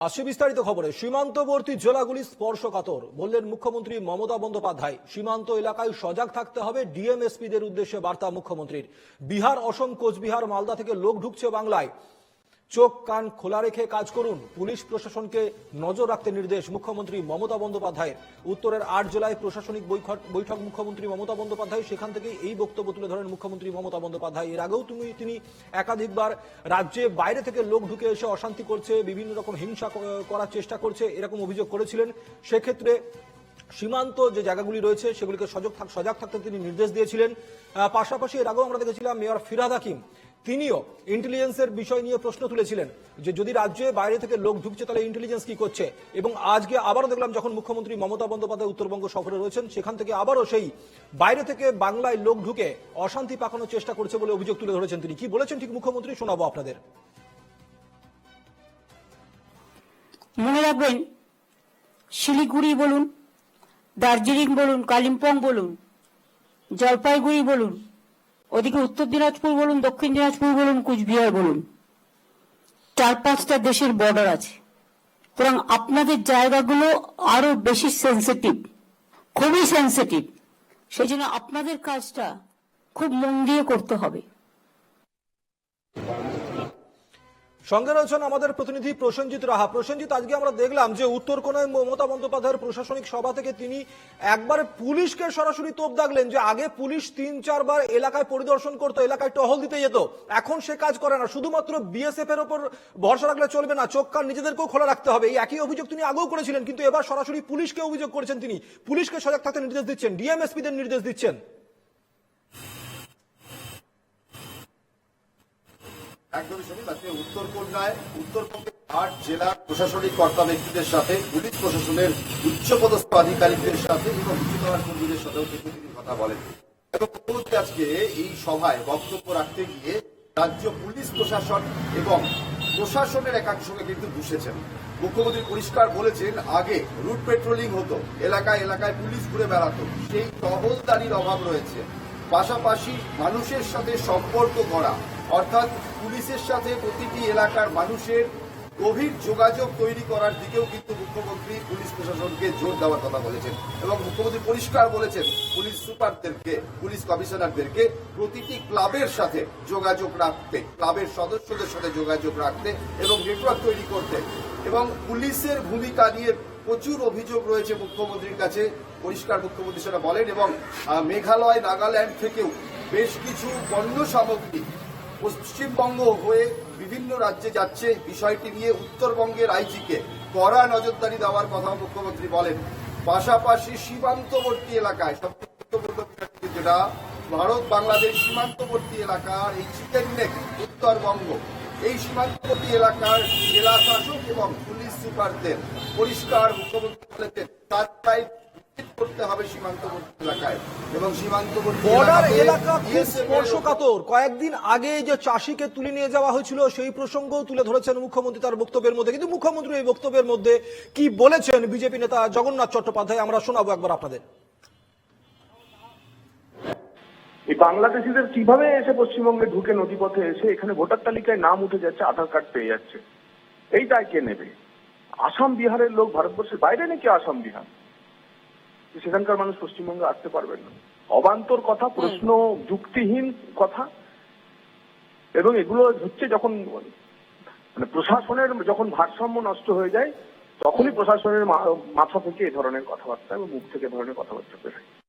আসছে বিস্তারিত খবরে। সীমান্তবর্তী জেলাগুলি স্পর্শকাতর, বললেন মুখ্যমন্ত্রী মমতা বন্দ্যোপাধ্যায়। সীমান্ত এলাকায় সজাগ থাকতে হবে ডিএমএসপিদের উদ্দেশ্যে বার্তা মুখ্যমন্ত্রীর। বিহার, অসম, কোচবিহার, মালদা থেকে লোক ঢুকছে বাংলায়। চোখ কান খোলা রেখে কাজ করুন। পুলিশ প্রশাসনকে নজর রাখতে নির্দেশ মুখ্যমন্ত্রী মমতা বন্দ্যোপাধ্যায়ের। উত্তরের আট জেলায় প্রশাসনিক বৈঠক- মুখ্যমন্ত্রী মমতা বন্দ্যোপাধ্যায় সেখান থেকেই এই বক্তব্য তুলে ধরেন মুখ্যমন্ত্রী মমতা বন্দ্যোপাধ্যায়। এর আগেও তুমি, তিনি একাধিকবার রাজ্যে বাইরে থেকে লোক ঢুকে এসে অশান্তি করছে, বিভিন্ন রকম হিংসা করার চেষ্টা করছে, এরকম অভিযোগ করেছিলেন। সেক্ষেত্রে সীমান্ত যে জায়গাগুলি রয়েছে, সেগুলিকে সজাগ থাক- সজাগ থাকতে তিনি নির্দেশ দিয়েছিলেন। পাশাপাশি এর আগেও আমরা দেখেছিলাম মেয়র ফিরাদ হাকিম, তিনিও ইন্টেলিজেন্সের বিষয় নিয়ে প্রশ্ন তুলেছিলেন যে যদি রাজ্যে বাইরে থেকে লোক ঢুকছে, তাহলে ইন্টেলিজেন্স কি করছে? এবং আজকে আবারও দেখলাম যখন মুখ্যমন্ত্রী মমতা বন্দ্যোপাধ্যায় উত্তরবঙ্গ সফরে রয়েছেন, সেখান থেকে আবারও সেই বাইরে থেকে বাংলায় লোক ঢুকে অশান্তি পাকানোর চেষ্টা করছে বলে অভিযোগ তুলে ধরেছেন তিনি। কি বলেছেন ঠিক মুখ্যমন্ত্রী? শোনাবো আপনাদের। মনে রাখবেন, শিলিগুড়ি বলুন দার্জিলিং বলুন, কালিম্পং বলুন, জলপাইগুড়ি বলুন, ওদিকে উত্তর দিনাজপুর বলুন, দক্ষিণ দিনাজপুর বলুন, কুচবিহার বলুন। চার পাঁচটা দেশের বর্ডার আছে। সুতরাং আপনাদের জায়গাগুলো আরও বেশি সেন্সিটিভ খুবই সেন্সিটিভ সেই জন্য আপনাদের কাজটা খুব মন দিয়ে করতে হবে। সঙ্গে রয়েছেন আমাদের প্রতিনিধি প্রসেনজিৎ রাহা। প্রসেনজিৎ, আজকে আমরা দেখলাম যে উত্তর কোনায় মমতা বন্দ্যোপাধ্যায়ের প্রশাসনিক সভা থেকে তিনি একবার পুলিশকে সরাসরি তোপ দাগলেন যে আগে পুলিশ তিন, চারবার এলাকায় পরিদর্শন করতো, এলাকায় টহল দিতে যেত। এখন সে কাজ করে না। শুধুমাত্র বিএসএফ এর ওপর ভরসা রাখলে চলবে না। চোখ কান নিজেদেরকেও খোলা রাখতে হবে। এই একই অভিযোগ তিনি আগেও করেছিলেন, কিন্তু এবার সরাসরি পুলিশকে অভিযোগ করেছেন তিনি। পুলিশকে সজাগ থাকতে নির্দেশ দিচ্ছেন। ডিএমএসপিদের নির্দেশ দিচ্ছেন। পুলিশ প্রশাসনের রাজ্য পুলিশ প্রশাসন এবং প্রশাসনের একাংশকে কিন্তু দুষেছেন মুখ্যমন্ত্রী পরিষ্কার বলেছেন, আগে রুট পেট্রোলিং হতো, এলাকায় এলাকায় পুলিশ ঘুরে বেড়াতো। সেই টহলদারির অভাব রয়েছে। পাশাপাশি মানুষের সাথে সম্পর্ক করা অর্থাৎ পুলিশের সাথে প্রতিটি এলাকার মানুষের গভীর যোগাযোগ তৈরি করার দিকেও কিন্তু মুখ্যমন্ত্রী, পুলিশ প্রশাসনকে জোর দেওয়ার কথা বলেছেন এবং মুখ্যমন্ত্রী পরিষ্কার বলেছেন, পুলিশ সুপারদেরকে, পুলিশ কমিশনারদেরকে প্রতিটি ক্লাবের সাথে যোগাযোগ রাখতে, ক্লাবের সদস্যদের সাথে যোগাযোগ রাখতে এবং নেটওয়ার্ক তৈরি করতে এবং পুলিশের ভূমিকা নিয়ে প্রচুর অভিযোগ রয়েছে মুখ্যমন্ত্রীর কাছে, পরিষ্কার মুখ্যমন্ত্রী সেটা বলেন এবং মেঘালয়, নাগাল্যান্ড থেকেও বেশ কিছু পণ্য সামগ্রী পশ্চিমবঙ্গ হয়ে বিভিন্ন রাজ্যে যাচ্ছে বিষয়টি নিয়ে উত্তরবঙ্গের আইজিকে কড়া নজরদারি দেওয়ার কথা মুখ্যমন্ত্রী বলেন। পাশাপাশি সীমান্তবর্তী এলাকায় যেটা, ভারত, বাংলাদেশ সীমান্তবর্তী এলাকার এই চিকেন নেক উত্তরবঙ্গ। এই সীমান্তবর্তী এলাকার জেলা শাসক এবং পুলিশ সুপারদের পরিষ্কার মুখ্যমন্ত্রী বলেছেন, তার করতে হবে সীমান্তবর্তী এলাকায়। এবং সীমান্তবর্তী বর্ডার এলাকা খুব BSF এর স্পর্শকাতর। কয়েকদিন আগে যে চাষিকে তুলে নিয়ে যাওয়া হয়েছিল সেই প্রসঙ্গও তুলে ধরেছেন মুখ্যমন্ত্রী তার বক্তব্যের মধ্যে। কিন্তু মুখ্যমন্ত্রী এই বক্তব্যের মধ্যে কি বলেছেন বিজেপি নেতা জগন্নাথ চট্টোপাধ্যায়? আমরা শোনাবো একবার আপনাদের। এই বাংলাদেশিদের কীভাবে এসে পশ্চিমবঙ্গে ঢুকে নদীপথে এসে এখানে ভোটার তালিকায় নাম উঠে যাচ্ছে আধার কার্ড পেয়ে যাচ্ছে? এই দায় কে নেবে? আসাম বিহারের লোক ভারতবর্ষের বাইরে নাকি আসাম বিহার? সেখানকার মানুষ পশ্চিমবঙ্গে আসতে পারবেন না। অবান্তর কথা প্রশ্ন যুক্তিহীন কথা। এবং এগুলো হচ্ছে যখন মানে প্রশাসনের যখন ভারসাম্য নষ্ট হয়ে যায় তখনই প্রশাসনের মাথা থেকে এ ধরনের কথাবার্তা এবং মুখ থেকে এ ধরনের কথাবার্তা বেরোয়